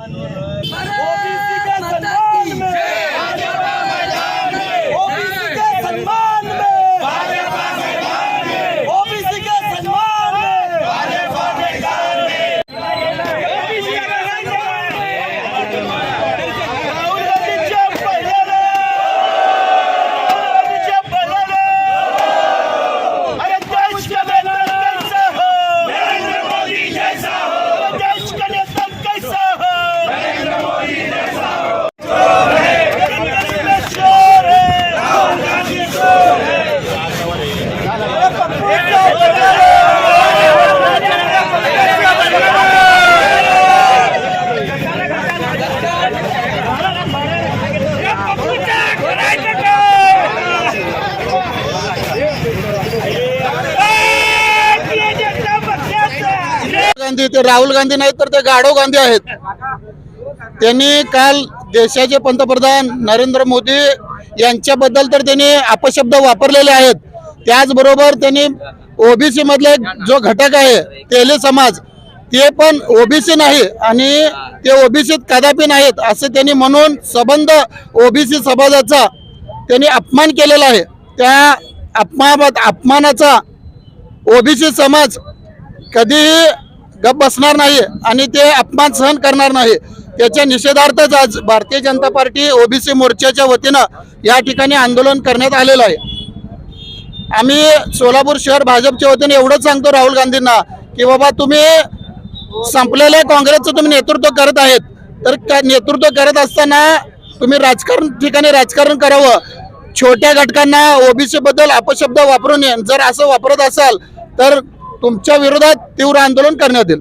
OBC Gandhi ते राहुल गांधी नाही तर ते गाढव गांधी आहेत. त्यांनी काल देशाचे पंतप्रधान नरेंद्र मोदी यांच्याबद्दल तर त्यांनी अपशब्द वापरलेले आहेत. त्याचबरोबर त्यांनी ओबीसी मधले जो घटक आहे तेले समाज ते पण ओबीसी नाही आणि ते ओबीसीत कदापि नाहीत असं त्यांनी म्हणून संबंध ओबीसी समाजाचा त्यांनी अपमान केलेला आहे. त्या अपमान अपमानाचा ओबीसी समाज कधीही गप बसणार नाही आणि ते अपमान सहन करणार नाही. त्याच्या निषेधार्थच आज भारतीय जनता पार्टी ओबीसी मोर्चाच्या वतीनं या ठिकाणी आंदोलन करण्यात आलेलं आहे. आम्ही सोलापूर शहर भाजपच्या वतीने एवढंच सांगतो राहुल गांधींना की बाबा तुम्ही संपलेल्या काँग्रेसचं तुम्ही नेतृत्व करत आहेत. तर त्या नेतृत्व करत असताना तुम्ही राजकारण ठिकाणी राजकारण करावं. छोट्या घटकांना ओबीसी बद्दल अपशब्द वापरून जर असं वापरत असाल तर तुमच्या विरोधात तीव्र आंदोलन करण्यात येईल.